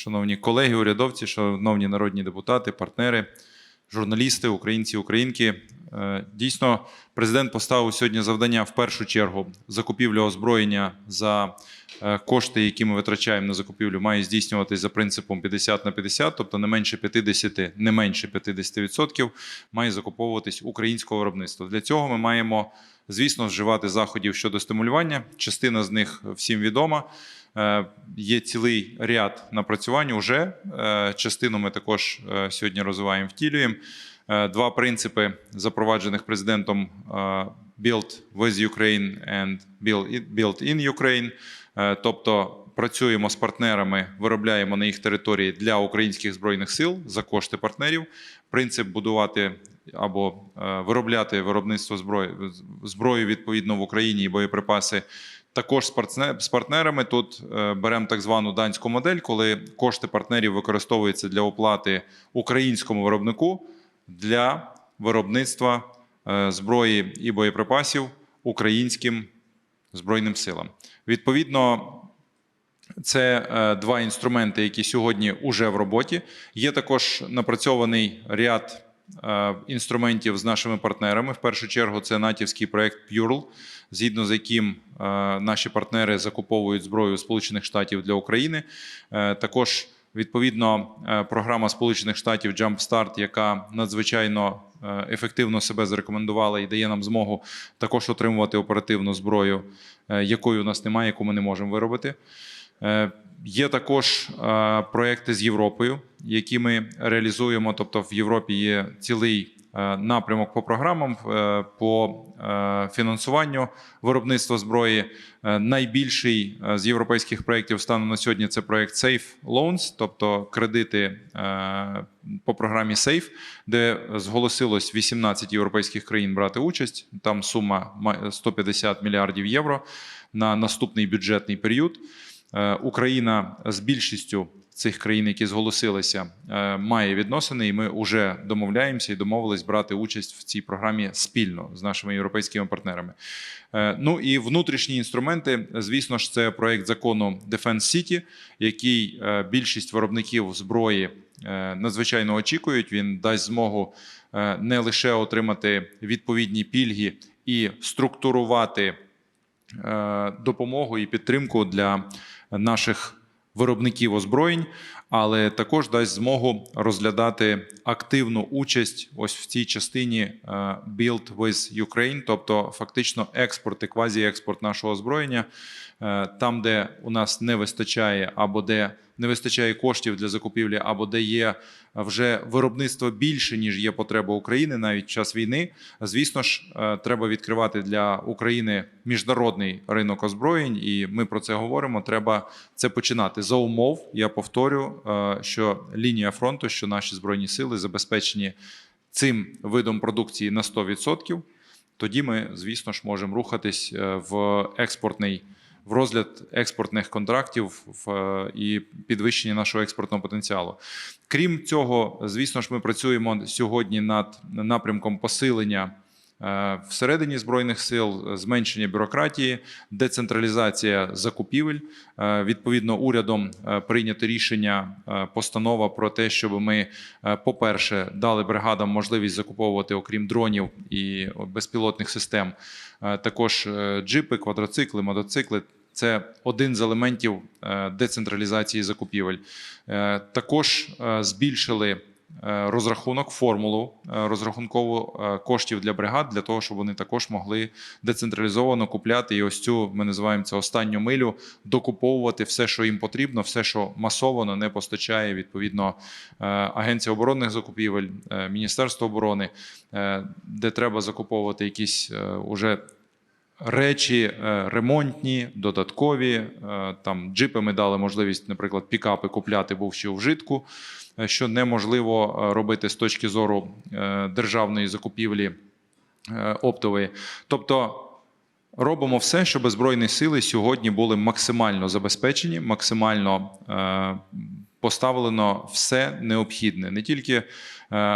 шановні колеги, урядовці, шановні народні депутати, партнери, журналісти, українці, українки. Е, Дійсно, президент поставив сьогодні завдання в першу чергу закупівля озброєння за е, кошти, які ми витрачаємо на закупівлю, має здійснюватись за принципом 50 на 50, тобто не менше 50, не менше 50% має закуповуватись українського виробництва. Для цього ми маємо, звісно, вживати заходів щодо стимулювання. Частина з них всім відома. Е, Є цілий ряд напрацювань уже. Частину ми також сьогодні розвиваємо, втілюємо. Е, Два принципи, запроваджених президентом е, Build with Ukraine and Build in Ukraine. Е, Тобто працюємо з партнерами, виробляємо на їх території для українських збройних сил за кошти партнерів. Принцип будувати або виробляти виробництво зброї зброю відповідно в Україні і боєприпаси. Також з партне- партнерами тут беремо так звану данську модель, коли кошти партнерів використовуються для оплати українському виробнику для виробництва е, зброї і боєприпасів українським збройним силам. Відповідно, це е, два інструменти, які сьогодні вже в роботі. Є також напрацьований ряд е, інструментів з нашими партнерами. В першу чергу, це натівський проект PURL, згідно з яким наші партнери закуповують зброю Сполучених Штатів для України. Також відповідно е, програма Сполучених Штатів Jumpstart, яка надзвичайно е, ефективно себе зарекомендувала і дає нам змогу також отримувати оперативну зброю, е, якої у нас немає, яку ми не можемо виробити. Є також проекти з Європою, які ми реалізуємо. Тобто в Європі є цілий напрямок по програмам е, по е, фінансуванню виробництва зброї. Е, Найбільший е, з європейських проєктів станом на сьогодні це проєкт Safe Loans, тобто кредити е, по програмі Safe, де зголосилось 18 європейських країн брати участь. Там сума ма- 150 мільярдів євро на наступний бюджетний період. Е, Україна з більшістю цих країн, які зголосилися, е, має відносини, і ми вже домовляємося і домовились брати участь в цій програмі спільно з нашими європейськими партнерами. Е, Ну і внутрішні інструменти, звісно ж, це проект закону Defense City, який більшість виробників зброї надзвичайно очікують. Він дасть змогу не лише отримати відповідні пільги і структурувати допомогу і підтримку для наших виробників озброєнь, але також дасть змогу розглядати активну участь ось в цій частині е, Build with Ukraine, тобто фактично експорт і квазіекспорт нашого озброєння, е, там, де у нас не вистачає або де не вистачає коштів для закупівлі, або де є вже виробництво більше ніж є потреба України навіть в час війни. Звісно ж, е, треба відкривати для України міжнародний ринок озброєнь, і ми про це говоримо. Треба це починати за умов. Я повторю, е, що лінія фронту, що наші збройні сили забезпечені цим видом продукції на 100%, тоді ми, звісно ж, можемо рухатись е, в експортний в розгляд експортних контрактів е, і підвищення нашого експортного потенціалу. Крім цього, звісно ж, ми працюємо сьогодні над напрямком посилення е, всередині збройних сил, зменшення бюрократії, децентралізація закупівель. Е, Відповідно, урядом прийнято рішення постанова про те, щоб ми, по-перше, дали бригадам можливість закуповувати, окрім дронів і безпілотних систем, також джипи, квадроцикли, мотоцикли. Це один з елементів е, децентралізації закупівель. Е, Також е, збільшили розрахунок, формулу розрахункову коштів для бригад, для того, щоб вони також могли децентралізовано купляти і ось цю ми називаємо це останню милю, докуповувати все, що їм потрібно, все, що масово не постачає відповідно Агенція оборонних закупівель, Міністерство оборони, де треба закуповувати якісь уже речі е, ремонтні, додаткові. Е, Там джипи ми дали можливість, наприклад, пікапи купляти бувши у вжитку, е, що неможливо робити з точки зору державної закупівлі оптової. Тобто робимо все, щоб збройні сили сьогодні були максимально забезпечені, максимально поставлено все необхідне, не тільки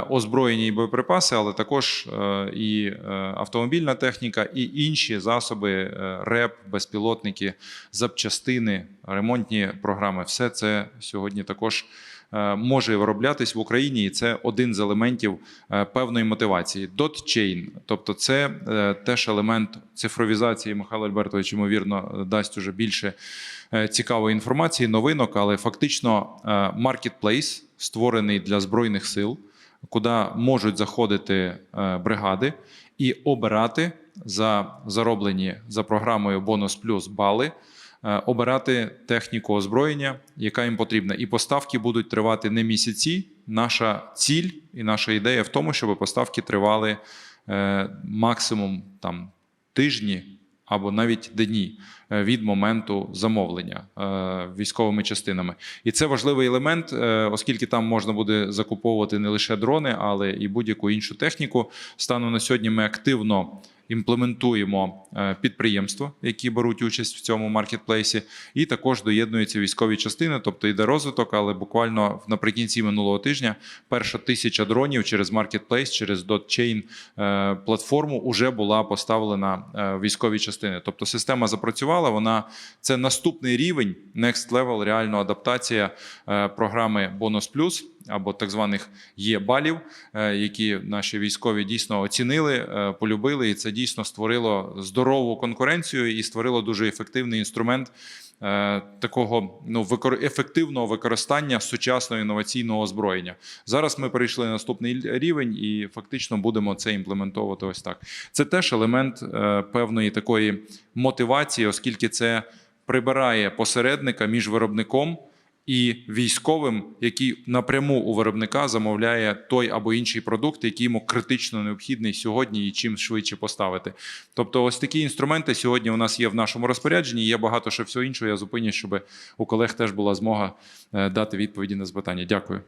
озброєні озброєння і боєприпаси, але також е, і е, автомобільна техніка, і інші засоби, е, РЕП, безпілотники, запчастини, ремонтні програми. Все це сьогодні також е, може вироблятись в Україні, і це один з елементів е, певної мотивації. Dot-chain, тобто це е, теж елемент цифровізації. Михайло Альбертович, ймовірно, дасть уже більше е, цікавої інформації, новинок, але фактично маркетплейс створений для збройних сил, куди можуть заходити е, бригади і обирати за зароблені за програмою бонус плюс бали. Е, Обирати техніку озброєння, яка їм потрібна, і поставки будуть тривати не місяці. Наша ціль і наша ідея в тому, щоб поставки тривали е, максимум там тижні або навіть дні е, від моменту замовлення військовими частинами. І це важливий елемент, оскільки там можна буде закуповувати не лише дрони, але і будь-яку іншу техніку. Станом на сьогодні ми активно. Імплементуємо е, підприємства, які беруть участь в цьому маркетплейсі, і також доєднуються військові частини, тобто йде розвиток. Але буквально наприкінці минулого тижня перша тисяча дронів через маркетплейс, через DotChain е, платформу вже була поставлена е, військові частини. Тобто система запрацювала. Вона це наступний рівень, next level, реально адаптація програми Бонус Плюс або так званих є балів, е, які наші військові дійсно оцінили, е, полюбили, і це дійсно створило здорову конкуренцію і створило дуже ефективний інструмент е, такого ну ефективного використання сучасного інноваційного озброєння. Зараз ми перейшли на наступний рівень і фактично будемо це імплементовувати. Ось так. Це теж елемент певної такої мотивації, оскільки це прибирає посередника між виробником і військовим, який напряму у виробника замовляє той або інший продукт, який йому критично необхідний сьогодні і чим швидше поставити. Тобто, ось такі інструменти сьогодні у нас є в нашому розпорядженні. Є багато ще всього іншого. Я зупиню, щоб у колег теж була змога е, дати відповіді на запитання. Дякую.